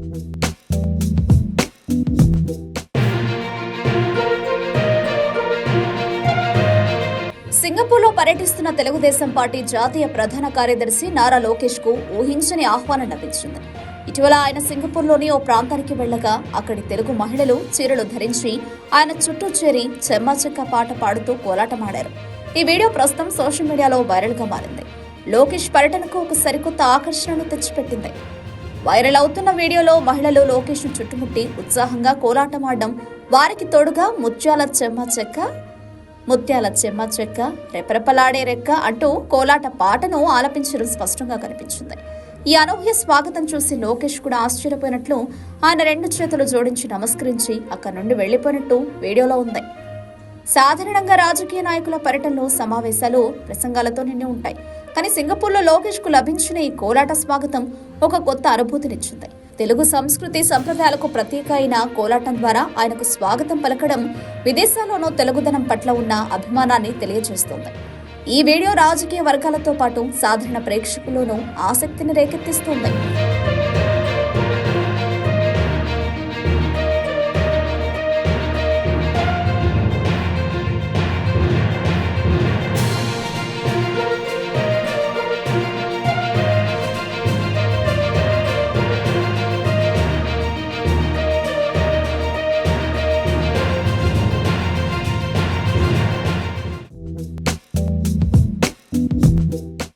సింగపూర్లో పర్యటిస్తున్న తెలుగుదేశం పార్టీ జాతీయ ప్రధాన కార్యదర్శి నారా లోకేష్కు ఊహించని ఆహ్వానం లభించింది. ఇటీవల ఆయన సింగపూర్లోని ఓ ప్రాంతానికి వెళ్ళగా అక్కడి తెలుగు మహిళలు చీరలు ధరించి ఆయన చుట్టూ చేరి చెమ్మచెక్క పాట పాడుతూ కోలాటమాడారు. ఈ వీడియో ప్రస్తుతం సోషల్ మీడియాలో వైరల్గా మారింది. లోకేష్ పర్యటనకు ఒక సరికొత్త ఆకర్షణను తెచ్చిపెట్టింది. వైరల్ అవుతున్న వీడియోలో మహిళలు లోకేష్ చుట్టుముట్టి ఉత్సాహంగా కోలాటమాడడం. వారికి తోడుగా ముత్యాల చెమ్మ చెక్క ముత్యాల చెమ్మ చెక్క రెపరెపలాడే రెక్క అంటూ కోలాట పాటను ఆలపించడం స్పష్టంగా కనిపించింది. ఈ అనూహ్య స్వాగతం చూసి లోకేష్ కూడా ఆశ్చర్యపోయినట్లు ఆయన రెండు చేతులు జోడించి నమస్కరించి అక్కడి నుండి వెళ్ళిపోయినట్టు వీడియోలో ఉంది. సాధారణంగా రాజకీయ నాయకుల పర్యటనలు సమావేశాలు ప్రసంగాలతో నిండి ఉంటాయి. కానీ సింగపూర్లో లోకేష్కు లభించిన ఈ కోలాట స్వాగతం ఒక కొత్త అనుభూతినిచ్చింది తెలుగు సంస్కృతి సంప్రదాయాలకు ప్రత్యేక అయిన కోలాటం ద్వారా ఆయనకు స్వాగతం పలకడం విదేశాల్లోనూ తెలుగుదనం పట్ల ఉన్న అభిమానాన్ని తెలియజేస్తోంది. ఈ వీడియో రాజకీయ వర్గాలతో పాటు సాధారణ ప్రేక్షకుల్లోనూ ఆసక్తిని రేకెత్తిస్తోంది.